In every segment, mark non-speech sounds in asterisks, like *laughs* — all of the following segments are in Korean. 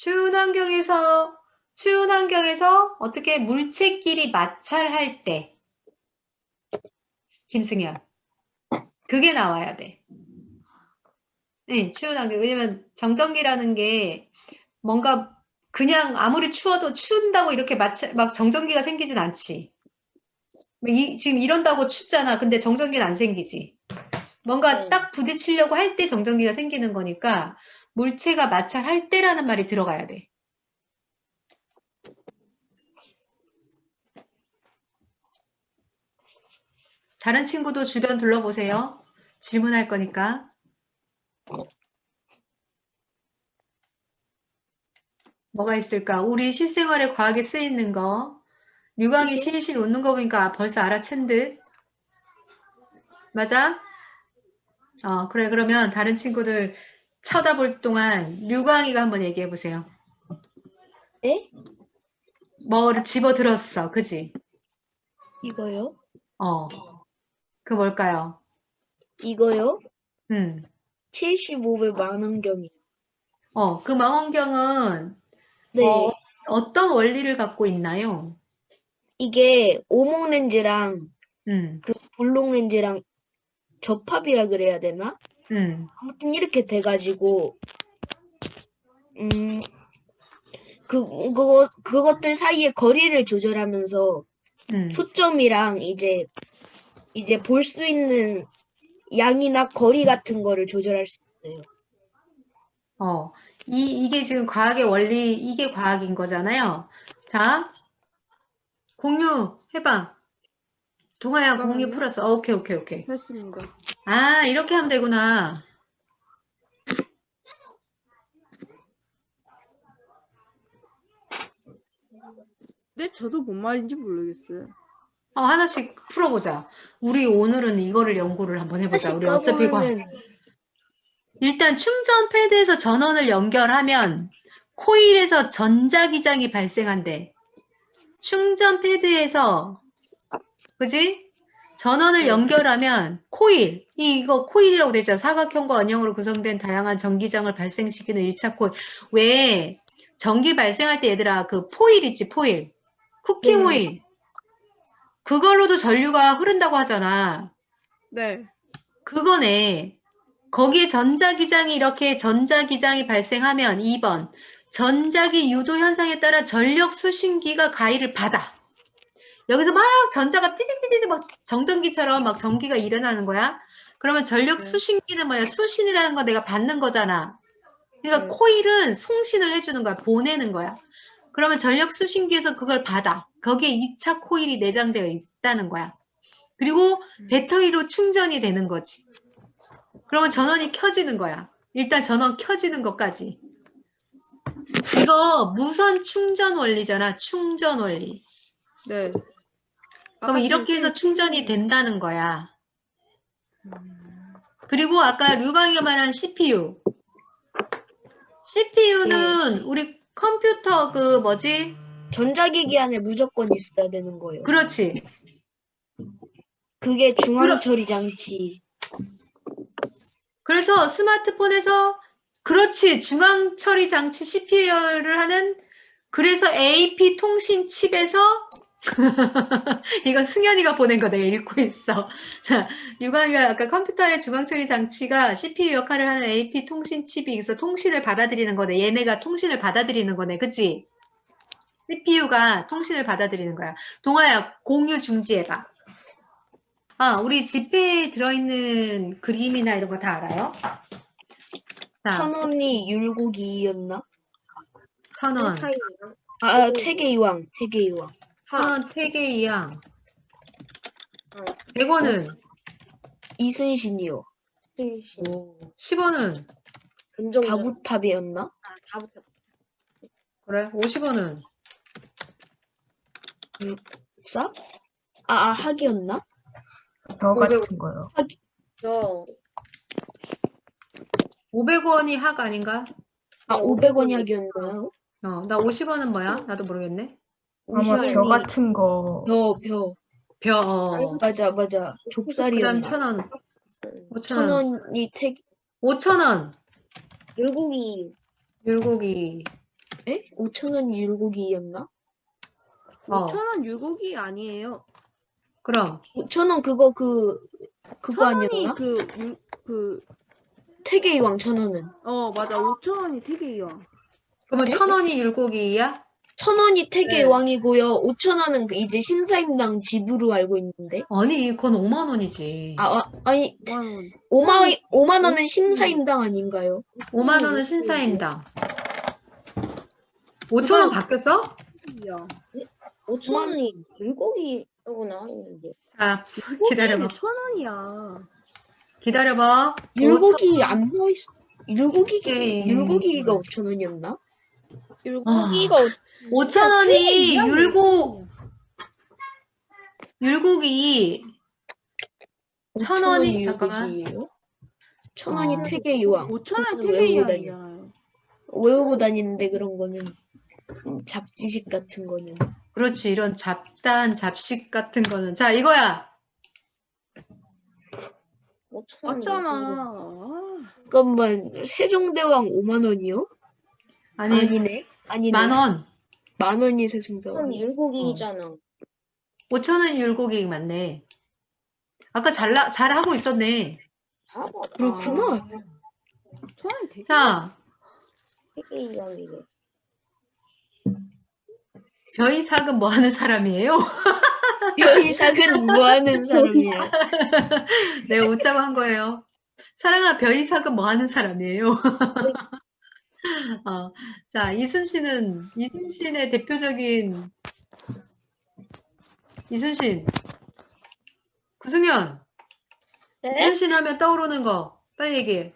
추운 환경에서 추운 환경에서 어떻게 물체끼리 마찰할 때 김승현 그게 나와야 돼. 네, 추운 환경. 왜냐면 정전기라는 게 뭔가 그냥 아무리 추워도 추운다고 이렇게 마찰, 막 정전기가 생기진 않지. 이, 지금 이런다고 춥잖아. 근데 정전기는 안 생기지. 뭔가 네. 딱 부딪히려고 할 때 정전기가 생기는 거니까 물체가 마찰할 때라는 말이 들어가야 돼. 다른 친구도 주변 둘러보세요. 질문할 거니까. 뭐가 있을까? 우리 실생활에 과하게 쓰이는 거. 류광이 실실 웃는 거 보니까 벌써 알아챈 듯. 맞아? 어, 그래. 그러면 다른 친구들 쳐다볼 동안 류광이가 한번 얘기해 보세요. 에? 뭐를 집어 들었어. 그지? 이거요? 어. 그 뭘까요? 이거요? 음. 75배 망원경이. 어, 그 망원경은 네. 어, 어떤 원리를 갖고 있나요? 이게 오목 렌즈랑 음. 그 볼록 렌즈랑 접합이라 그래야 되나? 음. 아무튼 이렇게 돼가지고 음. 그 그거 그것들 사이의 거리를 조절하면서 음. 초점이랑 이제 이제 볼 수 있는 양이나 거리 같은 거를 조절할 수 있어요. 어, 이, 이게 지금 과학의 원리, 이게 과학인 거잖아요. 자, 공유 해봐. 동아야, 공유. 풀었어. 어, 오케이, 오케이, 오케이. 했습니다. 아, 이렇게 하면 되구나. 근데 저도 뭔 말인지 모르겠어요. 어, 하나씩 풀어보자. 우리 오늘은 이거를 연구를 한번 해보자. 우리 어차피 과 일단 충전 패드에서 전원을 연결하면 코일에서 전자기장이 발생한대. 충전 패드에서 그지? 전원을 네. 연결하면 코일, 이- 이거 코일이라고 되죠. 사각형과 원형으로 구성된 다양한 전기장을 발생시키는 1차 코일. 왜 전기 발생할 때 얘들아 그 포일 있지, 포일. 쿠킹 네. 오일. 그걸로도 전류가 흐른다고 하잖아. 네. 그거네. 거기에 전자기장이 이렇게 전자기장이 발생하면 2번 전자기 유도 현상에 따라 전력 수신기가 가위를 받아. 여기서 막 전자가 띠디디디 막 정전기처럼 막 전기가 일어나는 거야. 그러면 전력 네. 수신기는 뭐야? 수신이라는 건 내가 받는 거잖아. 그러니까 네. 코일은 송신을 해주는 거야. 보내는 거야. 그러면 전력 수신기에서 그걸 받아. 거기에 2차 코일이 내장되어 있다는 거야. 그리고 배터리로 충전이 되는 거지. 그러면 전원이 켜지는 거야. 일단 전원 켜지는 것까지. 이거 무선 충전 원리잖아. 충전 원리. 네. 그럼 이렇게 그 해서 충전이 된다는 거야. 음, 그리고 아까 류광이가 말한 CPU. CPU는 우리 컴퓨터 그 뭐지? 전자기기 안에 무조건 있어야 되는 거예요. 그렇지. 그게 중앙 처리 장치. 그래서 스마트폰에서 그렇지 중앙 처리 장치 CPU를 하는 그래서 AP 통신 칩에서 *laughs* 이건 승현이가 보낸 거 내가 읽고 있어. *laughs* 자, 유광이가 아까 컴퓨터의 중앙 처리 장치가 CPU 역할을 하는 AP 통신 칩이 있어 통신을 받아들이는 거네. 얘네가 통신을 받아들이는 거네. 그치? CPU가 통신을 받아들이는 거야. 동아야, 공유 중지해봐. 아, 우리 지폐에 들어있는 그림이나 이런 거 다 알아요? 자, 천 원이 율곡이였나? 천 원, 아, 퇴계이왕, 퇴계이왕. 천 원, 퇴계 이항. 백 원은, 이순신이요. 십 원은, 다부탑이었나? 그래, 오십 원은, 싸? 아, 아, 학이었나? 저 같은 거요. 저 오백 원이 학 아닌가? 아, 500원이 학이었나요? 어, 나 오십 원은 뭐야? 나도 모르겠네. 아마 50원이 저 같은 거. 벼, 벼. 벼, 어. 맞아, 맞아. 그 다음 좁쌀이었나? 천 원, 오천 천 원, 원이 퇴, 오천 원, 율곡이 율곡이, 에? 5천 원이 율곡이었나? 어. 5천 원 율곡이 아니에요. 그럼 5천 원 그거 그 그거 천 원이 아니었나? 그, 율- 그, 퇴계이왕 천 원은 어, 맞아. 5천 원이 태계이왕. 그러면 천 원이 율곡이야? 천 원이 네. 퇴계이왕이고요. 5천 원은 그 이제 신사임당 집으로 알고 있는데. 아니 그건 5만 원이지. 아, 아 아니 5만 원. 5만 5만 원은 신사임당 아닌가요? 5만 원은 신사임당. 5천 원 바뀌었어? 태계이왕. 5천 원이 물고기라고 나와 있는데. 자 기다려봐. 천 원이야. 기다려봐. 율곡이 안 나와 있. 율곡이 오케이. 율곡이가 5천 원이었나? 물고기가 5천 원이 이야기. 율곡 율곡이 천 원이- 잠깐만. 천 원이 어. 퇴계이왕. 5천 원 그거는 외우고 다녀. 태계이왕이잖아요. 외우고 다니는데 그런 거는 음, 잡지식 같은 거는. 그렇지 이런 잡단 잡식 같은 거는 자 이거야 5천 원이 맞잖아. 아, 잠깐만 세종대왕 5만 원이요? 아니 아니네. 아니네. 만 원. 만 원이 천 세종대왕. 율곡이잖아. 5천 원 율곡이 맞네. 아까 잘, 나, 잘 하고 있었네. 그렇구나. 천 원이 되게. 자, 세계 이왕이래. 벼이삭은 뭐 하는 사람이에요? *laughs* 여이삭은 뭐 하는 사람이야? 내가 *laughs* 웃자고 한 거예요. 사랑아, 벼이삭은 뭐 하는 사람이에요? *laughs* 어, 자, 이순신은, 이순신의 대표적인, 이순신. 구승현, 네? 이순신 하면 떠오르는 거, 빨리 얘기해.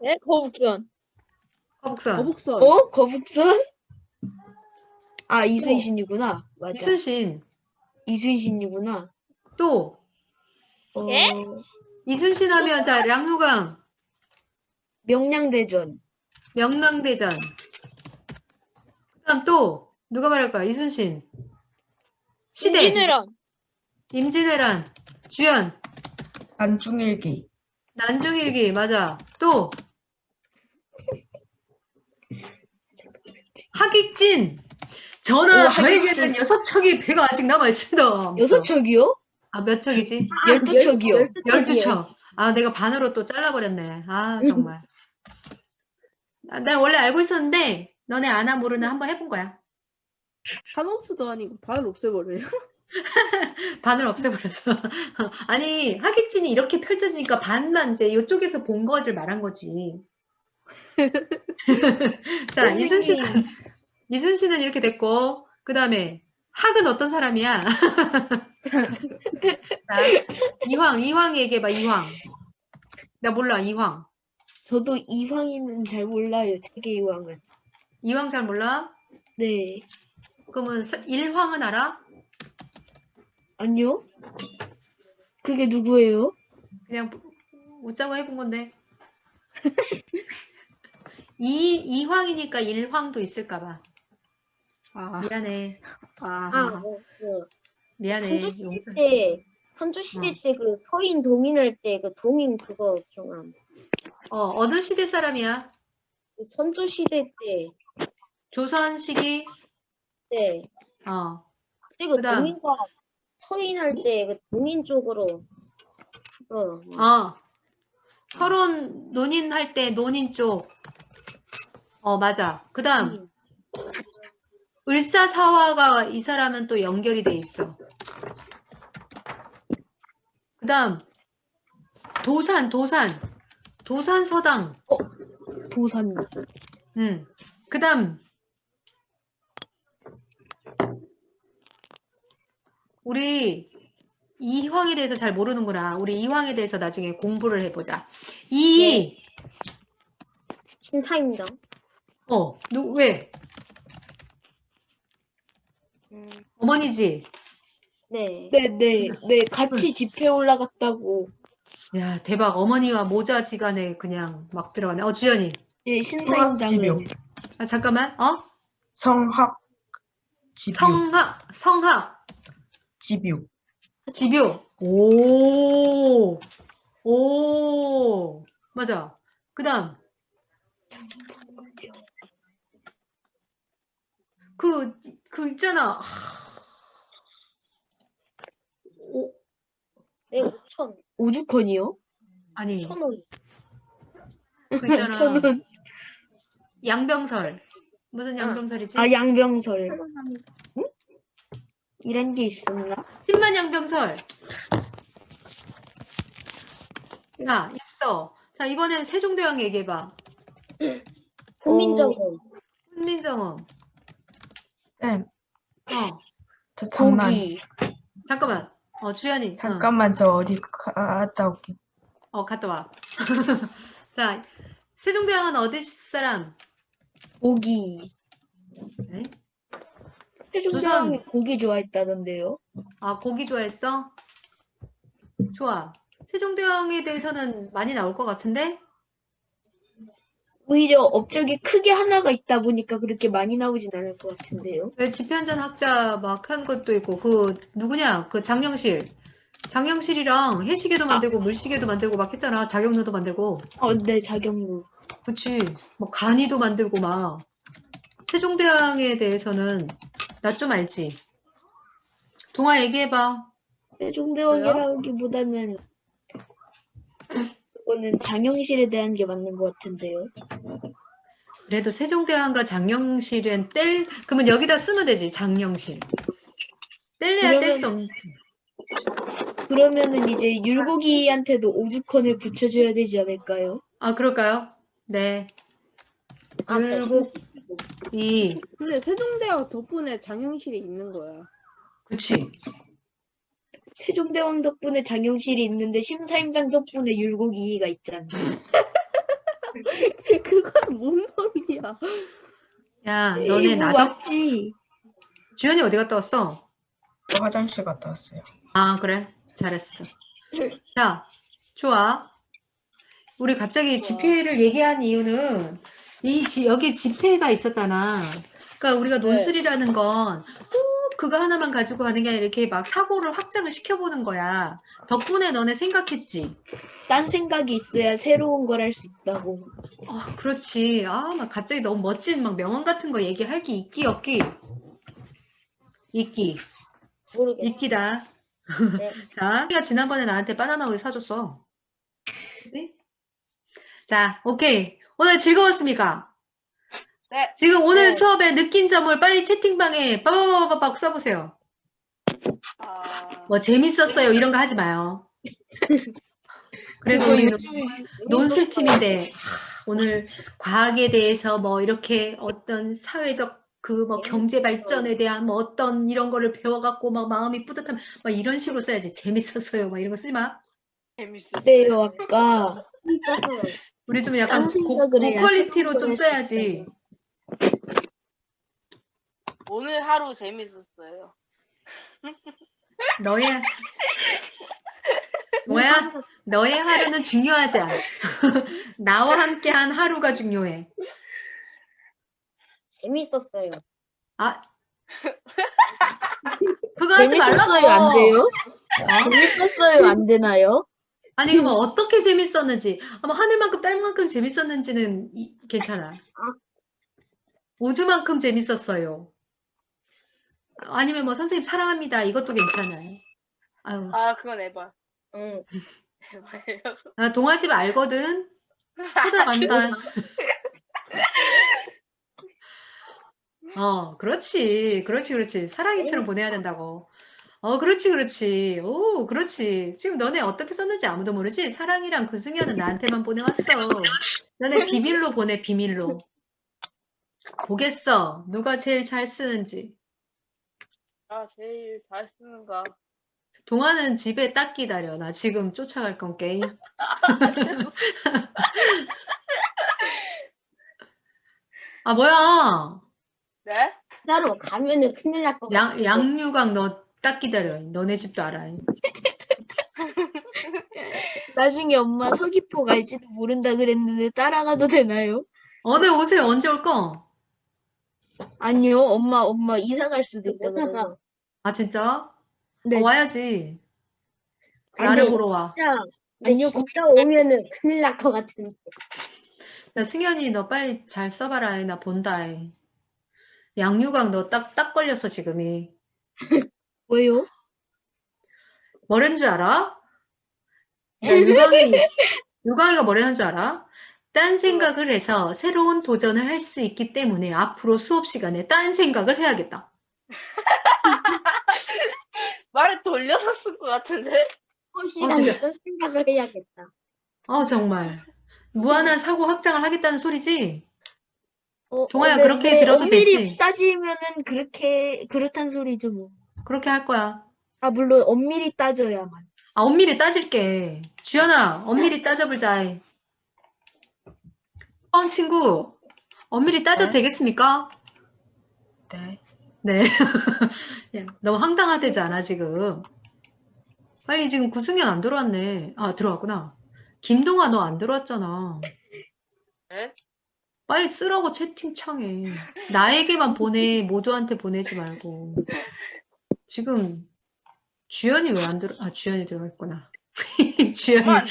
네? 거북선. 거북선. 거북선. 어? 거북선? 아 이순신이구나. 맞아. 이순신. 이순신이구나. 또, 어, 예? 이순신 하면, 자, 량로강, 명량대전. 명랑대전. 그 다음 또, 누가 말할 거야? 이순신. 시대. 임진왜란. 임진왜란. 주연. 안중일기. 난중일기. 맞아. 또. *laughs* 하객진. 전하, 오, 저에게는 하객진. 여섯 척이 배가 아직 남아 있습니다. 여섯 척이요? 아, 몇 척이지? 열두 척이요. 열두 척. 아, 내가 반으로 또 잘라버렸네. 아, 정말. 아, 나 원래 알고 있었는데, 너네 아나 모르나 한번 해본 거야. 타노스도 아니고 발을 없애버려요. *laughs* 반을 없애버렸어. *laughs* 아니, 하객진이 이렇게 펼쳐지니까 반만 이제 이쪽에서 본 거를 말한 거지. *laughs* 자, 이순신은, 이순신은 이렇게 됐고, 그 다음에, 학은 어떤 사람이야? 자, 이황, 이황 얘기해봐, 이황. 나 몰라, 이황. 저도 이황이는 잘 몰라요. 태계이왕은. 이황 잘 몰라? 네. 그러면 사- 일황은 알아? 아니요? 그게 누구예요? 그냥 웃자고 해본 건데. *laughs* 이, 이황이니까 일황도 있을까 봐. 아, 미안해. 아, 아, 뭐, 그 미안해. 선조 시대. 때 선조 시대 어. 때그 서인 동인할 때 그 동인 그거 기억나. 어, 어느 시대 사람이야? 그 선조 시대 때 조선 시기? 때 어. 그때 그 그다음. 동인과 서인할 때 그 동인 쪽으로 뭐 어. 서론 논인 할 때 논인 쪽. 어, 맞아. 그 다음, 음. 을사사화가 이 사람은 또 연결이 돼 있어. 그 다음, 도산, 도산. 도산 서당. 도산. 음. 그 다음, 우리 이황에 대해서 잘 모르는구나. 우리 이황에 대해서 나중에 공부를 해보자. 이, 신사임당. 어, 누, 왜? 음, 어머니지? 네. 네 네. 네. 같이 집회 올라갔다고. 야, 대박. 어머니와 모자 지간에 그냥 막 들어가네. 어, 주연이. 네, 성학지병. 신사임당은. 아, 잠깐만. 어? 성학. 집유. 성학, 성학, 집유. 집요. 오, 오, 맞아. 그 다음, 있잖아. 하, 오, 네, 5천. 오죽헌이요? 아니, 천 원. 그 있잖아. *laughs* 저는 양병설. 무슨 양병설이지? 아 양병설. 이런 게 있었나? 10만 양병설. 자, 있어. 자, 이번엔 세종대왕 얘기해봐. 훈민정음. 훈민정음. 쌤, 어, 저 잠만, 고기. 잠깐만. 어, 주연이. 어. 잠깐만 저 어디 갔다 올게. 어, 갔다 와. *laughs* 자, 세종대왕은 어디 사람? 고기. 네? 세종대왕이 고기 좋아했다던데요? 아, 고기 좋아했어? 좋아. 세종대왕에 대해서는 많이 나올 것 같은데? 오히려 업적이 크게 하나가 있다 보니까 그렇게 많이 나오진 않을 것 같은데요. 왜 집현전 학자 막 한 것도 있고, 그, 누구냐? 그 장영실. 장영실이랑 해시계도 만들고, 물시계도 만들고 막 했잖아. 자경로도 만들고. 어, 네, 자경루. 그치. 뭐, 간이도 만들고 막. 세종대왕에 대해서는 나 좀 알지? 동아 얘기해봐. 세종대왕이라기보다는 그거는 장영실에 대한 게 맞는 것 같은데요. 그래도 세종대왕과 장영실은 뗄, 그러면 여기다 쓰면 되지, 장영실. 뗄래야 뗄 수 없는. 그러면은 이제 율곡이한테도 오죽헌을 붙여줘야 되지 않을까요? 아, 그럴까요? 네. 아, 네. 율곡, 이, 근데 세종대왕 덕분에 장영실이 있는 거야. 그치. 세종대왕 덕분에 장영실이 있는데 심사임당 덕분에 율곡이가 있잖아. *laughs* 그건 뭔 말이야? 야, 너네 이거 나덕, 맞지? 주연이 어디 갔다 왔어? 저 화장실 갔다 왔어요. 아, 그래. 잘했어. 자, 좋아. 우리 갑자기 집회를 얘기한 이유는 이 지- 여기 집회가 있었잖아. 그러니까 우리가 네. 논술이라는 건꼭 그거 하나만 가지고 가는 게 아니라 이렇게 막 사고를 확장을 시켜보는 거야. 덕분에 너네 생각했지. 딴 생각이 있어야 새로운 걸 할 수 있다고. 아, 그렇지. 아, 막 갑자기 너무 멋진 막 명언 같은 거 얘기할 게 있기 없기. 있기. 모르겠어. 있기다. 네. *laughs* 자, 우리가 지난번에 나한테 바나나 우유 사줬어. 네? 자, 오케이. 오늘 즐거웠습니까? 네. 지금 오늘 네. 수업에 느낀 점을 빨리 채팅방에 빠바바바박 써보세요. 아, 뭐 재밌었어요 이런 거 하지 마요. 그래도 그거 우리 논술팀인데 하, 오늘 과학에 대해서 뭐 이렇게 어떤 사회적 그 뭐 경제 발전에 대한 뭐 어떤 이런 거를 배워갖고 막 마음이 뿌듯함 막 이런 식으로 써야지 재밌었어요 막 이런 거 쓰지 마. 네요 아까 있었어요. 우리 좀 약간 딴 고, 생각을 해야 고퀄리티로 좀 써야지. 오늘 하루 재밌었어요. 너의 뭐야? 너의 하루는 중요하지 않아. *laughs* 나와 함께한 하루가 중요해. 재밌었어요. 아, 그거 하지 재밌었어요 말라고. 안 돼요? 어? 재밌었어요 안 되나요? 아니 그뭐 어떻게 재밌었는지, 아마 하늘만큼 딸만큼 재밌었는지는 이- 괜찮아. 우주만큼 재밌었어요. 아니면 뭐 선생님 사랑합니다. 이것도 괜찮아요. 아유, 아, 그건 에바. 응. 에바예요. 나 동아집 알거든. 쳐다간다. *laughs* 어, 그렇지. 그렇지, 그렇지. 사랑이처럼 보내야 된다고. 어, 그렇지, 그렇지. 오, 그렇지. 지금 너네 어떻게 썼는지 아무도 모르지? 사랑이랑 그 승연은 나한테만 보내왔어. 너네 비밀로 보내, 비밀로. 보겠어. 누가 제일 잘 쓰는지. 아, 제일 잘 쓰는가. 동화는 집에 딱 기다려. 나 지금 쫓아갈 건 게임. *laughs* 아, 뭐야. 네? 따로 가면은 큰일 날 것 같아. 양, 양유강 너 딱 기다려. 너네 집도 알아. *laughs* 나중에 엄마 서귀포 갈지도 모른다 그랬는데 따라가도 되나요? 어, 네, 오세요. 언제 올 거? 아니요 엄마 엄마 이사 갈 수도 있다 오다가 그래서 아, 진짜? 네. 어, 와야지. 아니, 나를 보러 와. 진짜 근데 진짜 오면은 큰일 날 것 같은데. 야, 승현이 너 빨리 잘 써봐라. 나 본다. 양유강 너 딱, 딱 걸렸어, 지금이. *laughs* 왜요? 뭐라는 줄 알아? 자, 유강이, 유강이가 뭐라는 줄 알아? 딴 생각을 해서 새로운 도전을 할 수 있기 때문에 앞으로 수업 시간에 딴 생각을 해야겠다. *laughs* 말을 돌려서 쓴 것 같은데? 수업 어. 시간에 어떤 생각을 해야겠다. 어, 정말. 무한한 사고 확장을 하겠다는 소리지? 어, 동아야, 네, 그렇게 네, 들어도 엄밀히 되지? 따지면은 그렇게 그렇단 소리죠 뭐. 그렇게 할 거야. 아 물론 엄밀히 따져야만. 아, 엄밀히 따질게. 주연아, 엄밀히 따져보자. 뻥 친구, 엄밀히 따져도 네? 되겠습니까? 네. 네. 야, *laughs* 너무 황당하대지 않아, 지금? 빨리 지금 구승현 안 들어왔네. 아, 들어왔구나. 김동아, 너 안 들어왔잖아. 네? 빨리 쓰라고 채팅창에. 나에게만 보내, 모두한테 보내지 말고. 지금, 주연이 왜 안 들어, 아, 주연이 들어왔구나. *laughs* 주연이?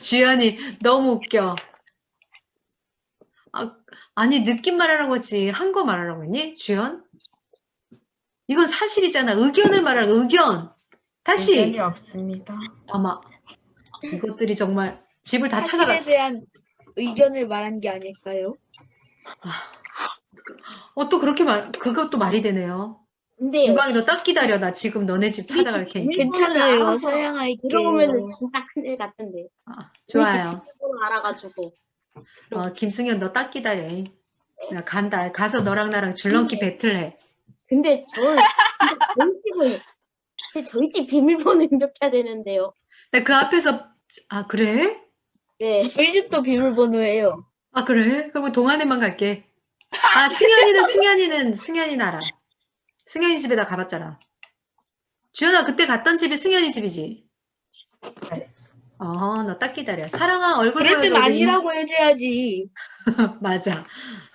주연이 너무 웃겨. 아, 아니, 느낌 말하라고 했지. 한 거 말하라고 했니? 주연? 이건 사실이잖아. 의견을 말하라, 의견. 다시. 의견이 없습니다. 아마, 이것들이 정말 집을 다 사실에 찾아가. 대한 의견을 말한 게 아닐까요? 어, 또 그렇게 말, 그것도 말이 되네요. 근데 유광이 너 딱 기다려. 나 지금 너네 집 찾아갈 테니까. 괜찮아요. 사양할게요. 들어오면은 진짜 큰일 같은데. 아, 좋아요. 알아가지고. 어, 김승현 너 딱 기다려. 나 간다. 가서 너랑 나랑 줄넘기 배틀해. 근데 저 근데 저희 집은 제 저희 집 비밀번호 입력해야 되는데요. 나 그 앞에서, 아, 그래? 네. 저희 집도 비밀번호예요. 아, 그래? 그러면 동안에만 갈게. 아, 승현이는, 승현이는, 승현이는 알아. 승현이 집에 나 가봤잖아. 주연아, 그때 갔던 집이 승현이 집이지? 네. 어, 너딱 기다려. 사랑아, 얼굴 그럴 땐 보여줘. 아니라고 해줘야지. *laughs* 맞아.